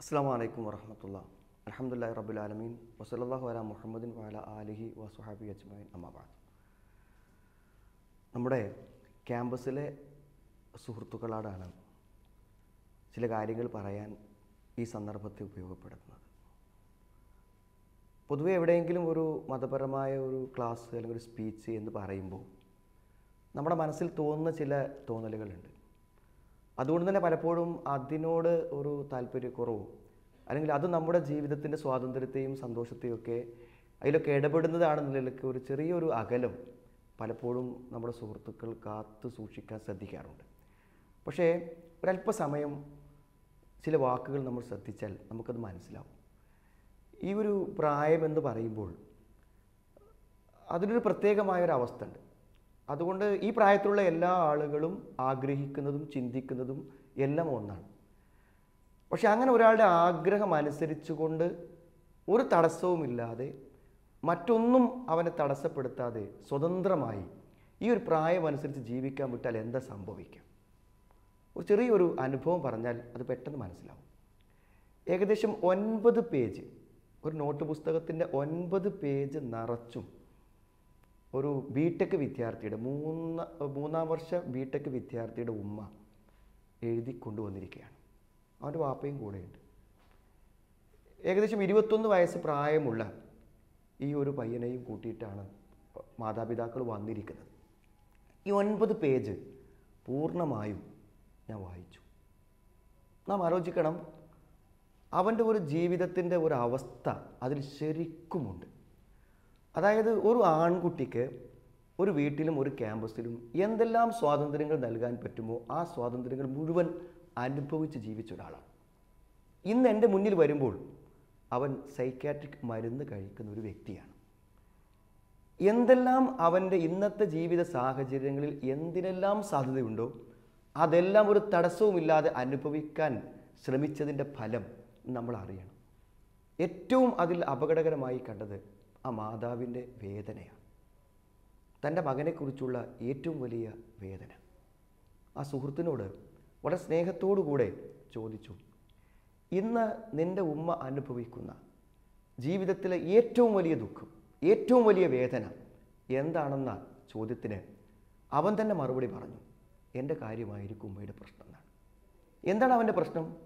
അസ്സാം വലൈക്കും വറഹമത്തുള്ള അലഹമുല്ലാ റബുലാലമീൻ വസലല്ലാഹു അല മുഹമ്മദിൻ വാല ആലിഹി വസുഹാബി അജ്മൈൻ അമ്മാബാദ് നമ്മുടെ ക്യാമ്പസിലെ സുഹൃത്തുക്കളോടാണ് ചില കാര്യങ്ങൾ പറയാൻ ഈ സന്ദർഭത്തെ ഉപയോഗപ്പെടുത്തുന്നത്. പൊതുവെ എവിടെയെങ്കിലും ഒരു മതപരമായ ഒരു ക്ലാസ് അല്ലെങ്കിൽ ഒരു സ്പീച്ച് എന്ന് പറയുമ്പോൾ നമ്മുടെ മനസ്സിൽ തോന്നുന്ന ചില തോന്നലുകളുണ്ട്. അതുകൊണ്ട് തന്നെ പലപ്പോഴും അതിനോട് ഒരു താല്പര്യക്കുറവും അല്ലെങ്കിൽ അത് നമ്മുടെ ജീവിതത്തിന്റെ സ്വാതന്ത്ര്യത്തെയും സന്തോഷത്തെയും ഒക്കെ അതിലൊക്കെ ഇടപെടുന്നതാണെന്ന നിലയ്ക്ക് ഒരു ചെറിയൊരു അകലം പലപ്പോഴും നമ്മുടെ സുഹൃത്തുക്കൾ കാത്തു സൂക്ഷിക്കാൻ ശ്രദ്ധിക്കാറുണ്ട്. പക്ഷേ ഒരല്പസമയം ചില വാക്കുകൾ നമ്മൾ ശ്രദ്ധിച്ചാൽ നമുക്കത് മനസ്സിലാവും. ഈ ഒരു പ്രായമെന്ന് പറയുമ്പോൾ അതിനൊരു പ്രത്യേകമായൊരു അവസ്ഥ ഉണ്ട്. അതുകൊണ്ട് ഈ പ്രായത്തിലുള്ള എല്ലാ ആളുകളും ആഗ്രഹിക്കുന്നതും ചിന്തിക്കുന്നതും എല്ലാം ഒന്നാണ്. പക്ഷെ അങ്ങനെ ഒരാളുടെ ആഗ്രഹം അനുസരിച്ചുകൊണ്ട് ഒരു തടസ്സവുമില്ലാതെ മറ്റൊന്നും അവനെ തടസ്സപ്പെടുത്താതെ സ്വതന്ത്രമായി ഈ ഒരു പ്രായം അനുസരിച്ച് ജീവിക്കാൻ വിട്ടാൽ എന്താ സംഭവിക്കുക? ഒരു ചെറിയൊരു അനുഭവം പറഞ്ഞാൽ അത് പെട്ടെന്ന് മനസ്സിലാവും. ഏകദേശം ഒൻപത് പേജ് ഒരു നോട്ട് പുസ്തകത്തിന്റെ ഒൻപത് പേജ് നിറച്ചും ഒരു ബി ടെക് വിദ്യാർത്ഥിയുടെ മൂന്ന് മൂന്നാം വർഷ ബി ടെക് വിദ്യാർത്ഥിയുടെ ഉമ്മ എഴുതി കൊണ്ടുവന്നിരിക്കുകയാണ്. അവന്റെ വാപ്പയും കൂടെയുണ്ട്. ഏകദേശം ഇരുപത്തൊന്ന് വയസ്സ് പ്രായമുള്ള ഈ ഒരു പയ്യനെയും കൂട്ടിയിട്ടാണ് മാതാപിതാക്കൾ വന്നിരിക്കുന്നത്. ഈ ഒൻപത് പേജ് പൂർണമായും ഞാൻ വായിച്ചു. നാം ആലോചിക്കണം അവന്റെ ഒരു ജീവിതത്തിന്റെ ഒരു അവസ്ഥ അതിൽ ശരിക്കുമുണ്ട്. അതായത് ഒരു ആൺകുട്ടിക്ക് ഒരു വീട്ടിലും ഒരു ക്യാമ്പസിലും എന്തെല്ലാം സ്വാതന്ത്ര്യങ്ങൾ നൽകാൻ പറ്റുമോ ആ സ്വാതന്ത്ര്യങ്ങൾ മുഴുവൻ അനുഭവിച്ച് ജീവിച്ച ഒരാളാണ് ഇന്ന് എന്റെ മുന്നിൽ വരുമ്പോൾ അവൻ സൈക്കാട്രിക് മരുന്ന് കഴിക്കുന്ന ഒരു വ്യക്തിയാണ്. എന്തെല്ലാം അവന്റെ ഇന്നത്തെ ജീവിത സാഹചര്യങ്ങളിൽ എന്തിനെല്ലാം സാധ്യതയുണ്ടോ അതെല്ലാം ഒരു തടസ്സവുമില്ലാതെ അനുഭവിക്കാൻ ശ്രമിച്ചതിന്റെ ഫലം നമ്മൾ അറിയണം. ഏറ്റവും അതിൽ അപകടകരമായി കണ്ടത് ആ മാതാവിന്റെ വേദനയാണ്. തന്റെ മകനെക്കുറിച്ചുള്ള ഏറ്റവും വലിയ വേദന. ആ സുഹൃത്തിനോട് വളരെ സ്നേഹത്തോടു കൂടെ ചോദിച്ചു ഇന്ന് നിന്റെ ഉമ്മ അനുഭവിക്കുന്ന ജീവിതത്തിലെ ഏറ്റവും വലിയ ദുഃഖം ഏറ്റവും വലിയ വേദന എന്താണെന്ന ചോദ്യത്തിന് അവൻ തന്നെ മറുപടി പറഞ്ഞു എന്റെ കാര്യമായിരിക്കും ഉമ്മയുടെ പ്രശ്നം എന്നാണ്. എന്താണ് അവന്റെ പ്രശ്നം?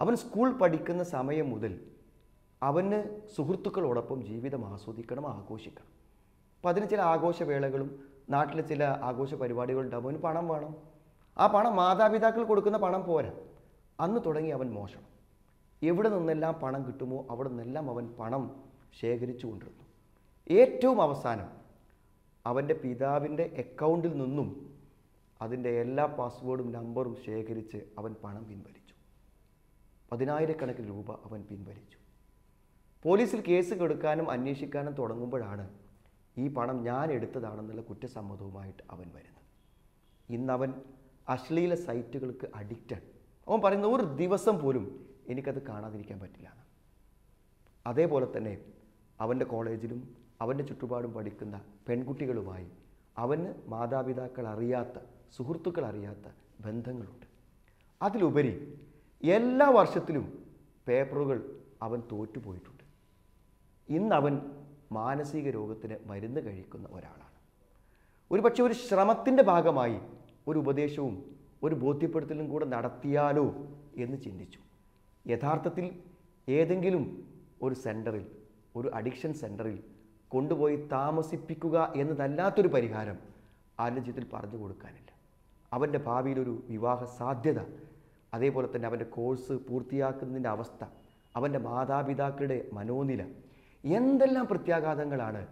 അവൻ സ്കൂൾ പഠിക്കുന്ന സമയം മുതൽ അവന് സുഹൃത്തുക്കളോടൊപ്പം ജീവിതം ആസ്വദിക്കണം ആഘോഷിക്കണം. അപ്പം അതിന് ചില ആഘോഷവേളകളും നാട്ടിലെ ചില ആഘോഷ പരിപാടികളുണ്ടാവും അവന് പണം വേണം. ആ പണം മാതാപിതാക്കൾ കൊടുക്കുന്ന പണം പോരാ. അന്ന് തുടങ്ങി അവൻ മോഷണം. എവിടെ നിന്നെല്ലാം പണം കിട്ടുമോ അവിടെ നിന്നെല്ലാം അവൻ പണം ശേഖരിച്ചു കൊണ്ടിരുന്നു. ഏറ്റവും അവസാനം അവന്റെ പിതാവിന്റെ അക്കൗണ്ടിൽ നിന്നും അതിന്റെ എല്ലാ പാസ്വേഡും നമ്പറും ശേഖരിച്ച് അവൻ പണം പിൻവലിച്ചു. പതിനായിരക്കണക്കിന് രൂപ അവൻ പിൻവലിച്ചു. പോലീസിൽ കേസ് കൊടുക്കാനും അന്വേഷിക്കാനും തുടങ്ങുമ്പോഴാണ് ഈ പണം ഞാൻ എടുത്തതാണെന്നുള്ള കുറ്റസമ്മതവുമായിട്ട് അവൻ വരുന്നത്. ഇന്നവൻ അശ്ലീല സൈറ്റുകൾക്ക് അഡിക്റ്റഡ് അവൻ പറയുന്ന ഒരു ദിവസം പോലും എനിക്കത് കാണാതിരിക്കാൻ പറ്റില്ല. അതേപോലെ തന്നെ അവന്റെ കോളേജിലും അവന്റെ ചുറ്റുപാടും പഠിക്കുന്ന പെൺകുട്ടികളുമായി അവന് മാതാപിതാക്കൾ അറിയാത്ത സുഹൃത്തുക്കൾ അറിയാത്ത ബന്ധങ്ങളുണ്ട്. അതിലുപരി എല്ലാ വർഷത്തിലും പേപ്പറുകൾ അവൻ തോറ്റുപോയിട്ടുണ്ട്. ഇന്ന് അവൻ മാനസിക രോഗത്തിന് മരുന്ന് കഴിക്കുന്ന ഒരാളാണ്. ഒരുപക്ഷെ ഒരു ശ്രമത്തിന്റെ ഭാഗമായി ഒരു ഉപദേശവും ഒരു ബോധ്യപ്പെടുത്തലും കൂടെ നടത്തിയാലോ എന്ന് ചിന്തിച്ചു. യഥാർത്ഥത്തിൽ ഏതെങ്കിലും ഒരു സെന്ററിൽ ഒരു അഡിക്ഷൻ സെന്ററിൽ കൊണ്ടുപോയി താമസിപ്പിക്കുക എന്നതല്ലാത്തൊരു പരിഹാരം ആരുടെ ജീവിതത്തിൽ പറഞ്ഞു കൊടുക്കാനില്ല. അവന്റെ ഭാവിയിലൊരു വിവാഹ സാധ്യത അതേപോലെ തന്നെ അവന്റെ കോഴ്സ് പൂർത്തിയാക്കുന്നതിന്റെ അവസ്ഥ അവന്റെ മാതാപിതാക്കളുടെ മനോനില എന്തെല്ലാം പ്രത്യാഘാതങ്ങളാണ്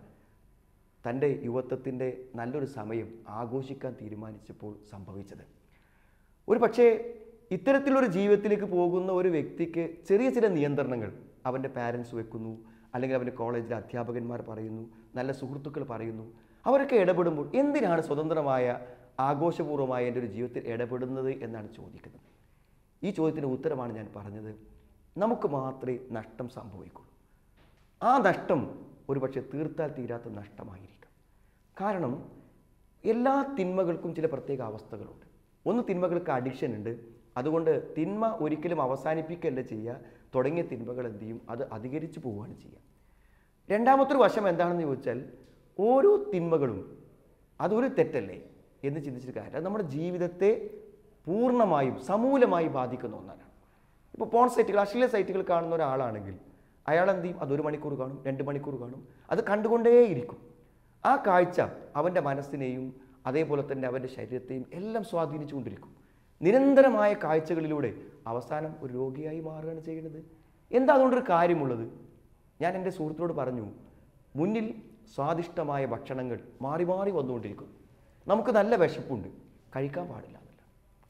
തന്റെ യുവത്വത്തിന്റെ നല്ലൊരു സമയം ആഘോഷിക്കാൻ തീരുമാനിച്ചപ്പോൾ സംഭവിച്ചത്. ഒരു പക്ഷേ ഇത്തരത്തിലൊരു ജീവിതത്തിലേക്ക് പോകുന്ന ഒരു വ്യക്തിക്ക് ചെറിയ ചില നിയന്ത്രണങ്ങൾ അവന്റെ പാരൻസ് വെക്കുന്നു അല്ലെങ്കിൽ അവന്റെ കോളേജിലെ അധ്യാപകന്മാർ പറയുന്നു നല്ല സുഹൃത്തുക്കൾ പറയുന്നു അവരൊക്കെ ഇടപെടുമ്പോൾ എന്തിനാണ് സ്വതന്ത്രമായ ആഘോഷപൂർവമായ എന്റെ ഒരു ജീവിതത്തിൽ ഇടപെടുന്നത് എന്നാണ് ചോദിക്കുന്നത്. ഈ ചോദ്യത്തിന് ഉത്തരമാണ് ഞാൻ പറഞ്ഞത്. നമുക്ക് മാത്രമേ നഷ്ടം സംഭവിക്കുള്ളൂ ആ നഷ്ടം ഒരുപക്ഷെ തീർത്താൽ തീരാത്ത നഷ്ടമായിരിക്കും. കാരണം എല്ലാ തിന്മകൾക്കും ചില പ്രത്യേക അവസ്ഥകളുണ്ട്. ഒന്ന് തിന്മകൾക്ക് അഡിക്ഷൻ ഉണ്ട്. അതുകൊണ്ട് തിന്മ ഒരിക്കലും അവസാനിപ്പിക്കുകയല്ല ചെയ്യുക. തുടങ്ങിയ തിന്മകൾ എന്ത് ചെയ്യും? അത് അധികരിച്ചു പോവുകയാണ് ചെയ്യുക. രണ്ടാമത്തൊരു വശം എന്താണെന്ന് ചോദിച്ചാൽ ഓരോ തിന്മകളും അതൊരു തെറ്റല്ലേ എന്ന് ചിന്തിച്ചിട്ട് കാര്യം നമ്മുടെ ജീവിതത്തെ പൂർണമായും സമൂലമായി ബാധിക്കുന്ന ഒന്നാണ്. ഇപ്പോൾ പോൺ സൈറ്റുകൾ അശ്ലീല സൈറ്റുകൾ കാണുന്ന ഒരാളാണെങ്കിൽ അയാൾ എന്ത് ചെയ്യും അതൊരു മണിക്കൂർ കാണും രണ്ട് മണിക്കൂർ കാണും. അത് കണ്ടുകൊണ്ടേയിരിക്കും. ആ കാഴ്ച അവന്റെ മനസ്സിനെയും അതേപോലെ തന്നെ അവന്റെ ശരീരത്തെയും എല്ലാം സ്വാധീനിച്ചുകൊണ്ടിരിക്കും. നിരന്തരമായ കാഴ്ചകളിലൂടെ അവസാനം ഒരു രോഗിയായി മാറുകയാണ് ചെയ്യുന്നത്. എന്താ അതുകൊണ്ടൊരു കാര്യമുള്ളത്? ഞാൻ എന്റെ സുഹൃത്തിനോട് പറഞ്ഞു മുന്നിൽ സ്വാദിഷ്ടമായ ഭക്ഷണങ്ങൾ മാറി മാറി വന്നുകൊണ്ടിരിക്കും. നമുക്ക് നല്ല വിശപ്പുണ്ട്. കഴിക്കാൻ പാടില്ല എന്നല്ല.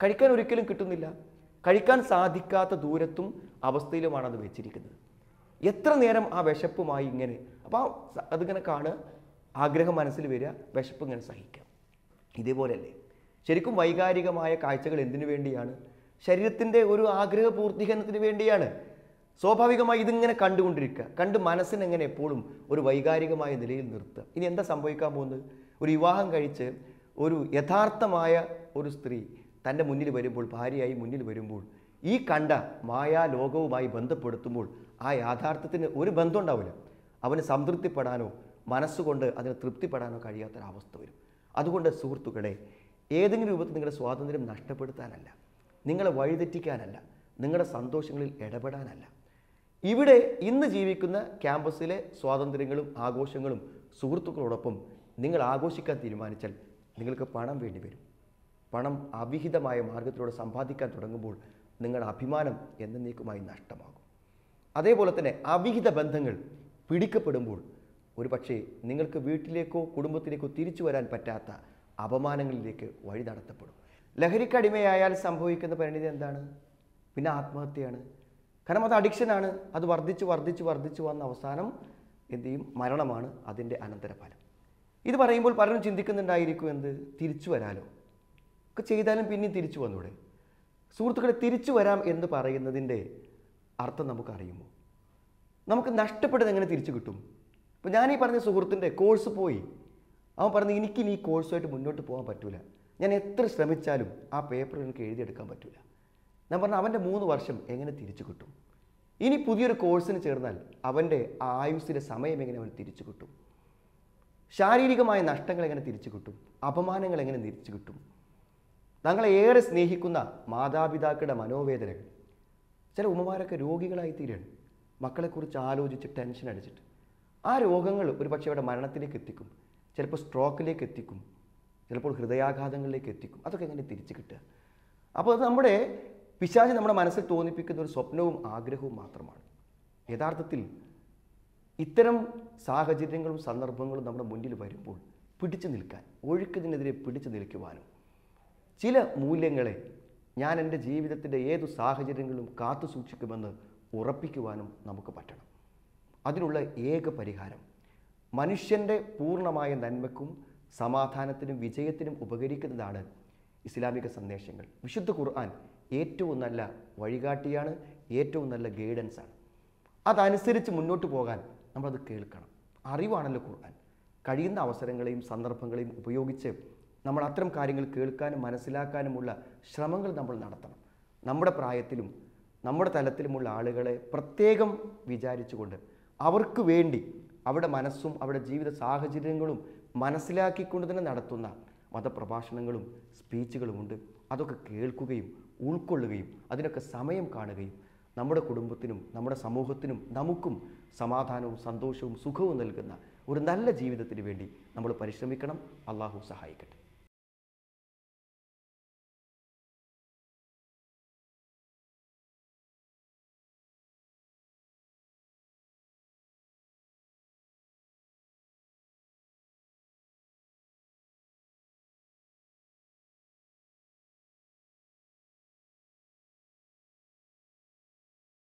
കഴിക്കാൻ ഒരിക്കലും കിട്ടുന്നില്ല. കഴിക്കാൻ സാധിക്കാത്ത ദൂരത്തും അവസ്ഥയിലുമാണ് അത് വെച്ചിരിക്കുന്നത്. എത്ര നേരം ആ വിശപ്പുമായി ഇങ്ങനെ? അപ്പോൾ അതിങ്ങനെ കാണുക ആഗ്രഹം മനസ്സിൽ വരിക വിശപ്പ് ഇങ്ങനെ സഹിക്കാം ഇതേപോലെയല്ലേ? ശരിക്കും വൈകാരികമായ കാഴ്ചകൾ എന്തിനു വേണ്ടിയാണ്? ശരീരത്തിന്റെ ഒരു ആഗ്രഹ പൂർത്തീകരണത്തിന് വേണ്ടിയാണ്. സ്വാഭാവികമായി ഇതിങ്ങനെ കണ്ടുകൊണ്ടിരിക്കുക. കണ്ട് മനസ്സിനെങ്ങനെ എപ്പോഴും ഒരു വൈകാരികമായ നിലയിൽ നിർത്തുക. ഇനി എന്താ സംഭവിക്കാൻ പോകുന്നത്? ഒരു വിവാഹം കഴിച്ച് ഒരു യഥാർത്ഥമായ ഒരു സ്ത്രീ തന്റെ മുന്നിൽ വരുമ്പോൾ ഭാര്യയായി മുന്നിൽ വരുമ്പോൾ ഈ കണ്ട മായാ ലോകവുമായി ബന്ധപ്പെടുത്തുമ്പോൾ ആ യാഥാർത്ഥ്യത്തിന് ഒരു ബന്ധം ഉണ്ടാവില്ല അവന് സംതൃപ്തിപ്പെടാനോ മനസ്സുകൊണ്ട് അതിന് തൃപ്തിപ്പെടാനോ കഴിയാത്തൊരവസ്ഥ വരും. അതുകൊണ്ട് സുഹൃത്തുക്കളെ ഏതെങ്കിലും രൂപത്തിൽ നിങ്ങളുടെ സ്വാതന്ത്ര്യം നഷ്ടപ്പെടുത്താനല്ല നിങ്ങളെ വഴിതെറ്റിക്കാനല്ല നിങ്ങളുടെ സന്തോഷങ്ങളിൽ ഇടപെടാനല്ല. ഇവിടെ ഇന്ന് ജീവിക്കുന്ന ക്യാമ്പസിലെ സ്വാതന്ത്ര്യങ്ങളും ആഘോഷങ്ങളും സുഹൃത്തുക്കളോടൊപ്പം നിങ്ങൾ ആഘോഷിക്കാൻ തീരുമാനിച്ചാൽ നിങ്ങൾക്ക് പണം വേണ്ടി വരും. പണം അവിഹിതമായ മാർഗത്തിലൂടെ സമ്പാദിക്കാൻ തുടങ്ങുമ്പോൾ നിങ്ങളുടെ അഭിമാനം എന്നേക്കുമായി നഷ്ടമാകും അതേപോലെ തന്നെ അവിഹിത ബന്ധങ്ങൾ പിടിക്കപ്പെടുമ്പോൾ ഒരു പക്ഷേ നിങ്ങൾക്ക് വീട്ടിലേക്കോ കുടുംബത്തിലേക്കോ തിരിച്ചു വരാൻ പറ്റാത്ത അപമാനങ്ങളിലേക്ക് വഴി നടത്തപ്പെടും. ലഹരിക്കടിമയായാൽ സംഭവിക്കുന്ന പരിണിതി എന്താണ്? പിന്നെ ആത്മഹത്യയാണ്. കാരണം അത് അഡിക്ഷനാണ് അത് വർദ്ധിച്ച് വർദ്ധിച്ച് വർദ്ധിച്ച് വന്ന അവസാനം എന്ത് ചെയ്യും? മരണമാണ് അതിന്റെ അനന്തരഫലം. ഇത് പറയുമ്പോൾ പലരും ചിന്തിക്കുന്നുണ്ടായിരിക്കും എന്ത്? തിരിച്ചു വരാലോ? ഒക്കെ ചെയ്താലും പിന്നെയും തിരിച്ചു വന്നൂടെ? സുഹൃത്തുക്കളെ തിരിച്ചു വരാം എന്ന് പറയുന്നതിന്റെ അർത്ഥം നമുക്കറിയുമോ? നമുക്ക് നഷ്ടപ്പെട്ടത് എങ്ങനെ തിരിച്ചു കിട്ടും? ഇപ്പോൾ ഞാൻ ഈ പറഞ്ഞ സുഹൃത്തിന്റെ കോഴ്സ് പോയി. അവൻ പറഞ്ഞു എനിക്കിനി ഈ കോഴ്സുമായിട്ട് മുന്നോട്ട് പോകാൻ പറ്റില്ല ഞാൻ എത്ര ശ്രമിച്ചാലും ആ പേപ്പർ എനിക്ക് എഴുതിയെടുക്കാൻ പറ്റില്ല ഞാൻ പറഞ്ഞു അവന്റെ മൂന്ന് വർഷം എങ്ങനെ തിരിച്ചു കിട്ടും? ഇനി പുതിയൊരു കോഴ്സിന് ചേർന്നാൽ അവന്റെ ആ ആയുസ്സിന്റെ സമയം എങ്ങനെ അവൻ തിരിച്ചു കിട്ടും? ശാരീരികമായ നഷ്ടങ്ങൾ എങ്ങനെ തിരിച്ചു കിട്ടും? അപമാനങ്ങൾ എങ്ങനെ തിരിച്ചു കിട്ടും? തങ്ങളെ ഏറെ സ്നേഹിക്കുന്ന മാതാപിതാക്കളുടെ മനോവേദനകൾ. ചില ഉമ്മമാരൊക്കെ രോഗികളായി തീരുകയാണ് മക്കളെക്കുറിച്ച് ആലോചിച്ച് ടെൻഷൻ അടിച്ചിട്ട്. ആ രോഗങ്ങൾ ഒരു പക്ഷേ അവിടെ മരണത്തിലേക്ക് എത്തിക്കും. ചിലപ്പോൾ സ്ട്രോക്കിലേക്ക് എത്തിക്കും. ചിലപ്പോൾ ഹൃദയാഘാതങ്ങളിലേക്ക് എത്തിക്കും. അതൊക്കെ എങ്ങനെ തിരിച്ചു കിട്ടുക? അപ്പോൾ അത് നമ്മുടെ പിശാചി നമ്മുടെ മനസ്സിൽ തോന്നിപ്പിക്കുന്ന ഒരു സ്വപ്നവും ആഗ്രഹവും മാത്രമാണ്. യഥാർത്ഥത്തിൽ ഇത്തരം സാഹചര്യങ്ങളും സന്ദർഭങ്ങളും നമ്മുടെ മുന്നിൽ വരുമ്പോൾ പിടിച്ചു നിൽക്കാൻ ഒഴുക്കതിനെതിരെ പിടിച്ചു നിൽക്കുവാനും ചില മൂല്യങ്ങളെ ഞാൻ എന്റെ ജീവിതത്തിന്റെ ഏതു സാഹചര്യങ്ങളും കാത്തു സൂക്ഷിക്കുമെന്ന് ഉറപ്പിക്കുവാനും നമുക്ക് പറ്റണം. അതിനുള്ള ഏക പരിഹാരം മനുഷ്യന്റെ പൂർണമായ നന്മയ്ക്കും സമാധാനത്തിനും വിജയത്തിനും ഉപകരിക്കുന്നതാണ് ഇസ്ലാമിക സന്ദേശങ്ങൾ. വിശുദ്ധ ഖുർആൻ ഏറ്റവും നല്ല വഴികാട്ടിയാണ് ഏറ്റവും നല്ല ഗൈഡൻസാണ് അതനുസരിച്ച് മുന്നോട്ട് പോകാൻ നമ്മളത് കേൾക്കണം. അറിവാണല്ലോ ഖുർആൻ. കഴിയുന്ന അവസരങ്ങളെയും സന്ദർഭങ്ങളെയും ഉപയോഗിച്ച് നമ്മൾ അത്തരം കാര്യങ്ങൾ കേൾക്കാനും മനസ്സിലാക്കാനുമുള്ള ശ്രമങ്ങൾ നമ്മൾ നടത്തണം. നമ്മുടെ പ്രായത്തിലും നമ്മുടെ തലത്തിലുമുള്ള ആളുകളെ പ്രത്യേകം വിചാരിച്ചുകൊണ്ട് അവർക്ക് വേണ്ടി അവരുടെ മനസ്സും അവരുടെ ജീവിത സാഹചര്യങ്ങളും മനസ്സിലാക്കിക്കൊണ്ട് തന്നെ നടത്തുന്ന മതപ്രഭാഷണങ്ങളും സ്പീച്ചുകളുമുണ്ട്. അതൊക്കെ കേൾക്കുകയും ഉൾക്കൊള്ളുകയും അതിനൊക്കെ സമയം കാണുകയും നമ്മുടെ കുടുംബത്തിനും നമ്മുടെ സമൂഹത്തിനും നമുക്കും സമാധാനവും സന്തോഷവും സുഖവും നൽകുന്ന ഒരു നല്ല ജീവിതത്തിന് വേണ്ടി നമ്മൾ പരിശ്രമിക്കണം. അള്ളാഹു സഹായിക്കട്ടെ.